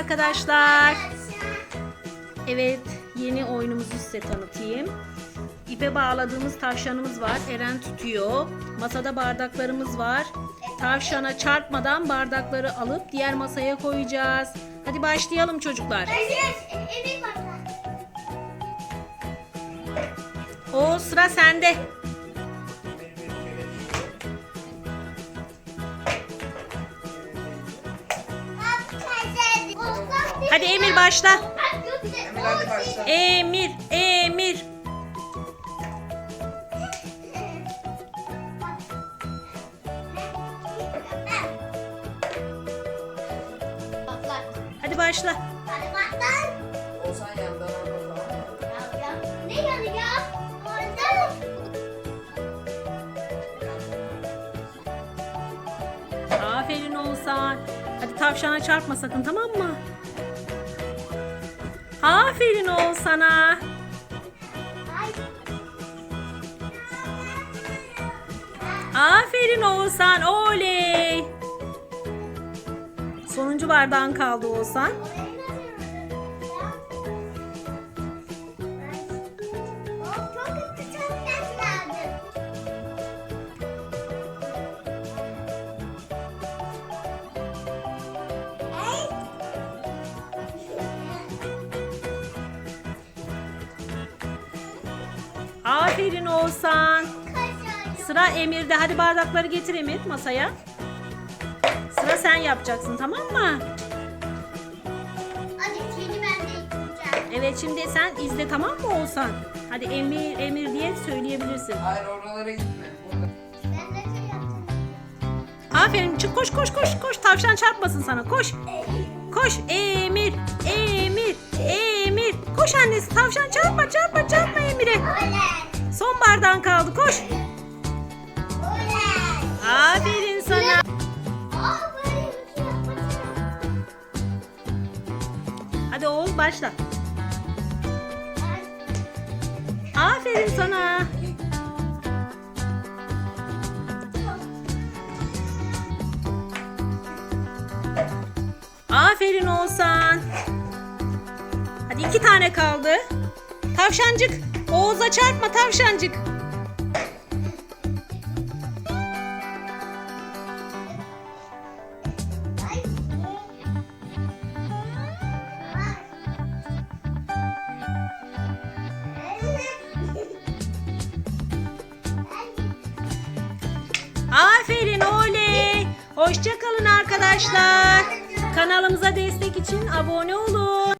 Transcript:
arkadaşlar. Evet, yeni oyunumuzu size tanıtayım. İpe bağladığımız tavşanımız var. Eren tutuyor. Masada bardaklarımız var. Tavşana çarpmadan bardakları alıp diğer masaya koyacağız. Hadi başlayalım çocuklar. O sıra sende. Hadi Emir başla. Emir. Emir. Hadi başla. Aferin Oğuzhan. Hadi tavşana çarpma sakın tamam mı? Aferin Oğuzhan'a. Ay. Aferin Oğuzhan. Oley. Sonuncu bardağın kaldı Oğuzhan. Aferin Oğuzhan. Sıra Emir'de. Hadi bardakları getir Emir masaya. Sıra sen yapacaksın tamam mı? Hadi seni ben de yıkayacağım. Evet şimdi sen izle tamam mı Oğuzhan? Hadi Emir Emir diye söyleyebilirsin. Hayır oralara gitme. Ben de şey yapacağım. Aferin çık koş koş koş koş tavşan çarpmasın sana koş. Koş Emir Emir Emir. Koş annesi tavşan çarpma çarpma çarpma Emir'e. Oley! Başla. Aferin sana. Aferin Oğuzhan. Hadi iki tane kaldı. Tavşancık. Oğuz'a çarpma tavşancık. Hoşçakalın arkadaşlar. Kanalımıza destek için abone olun.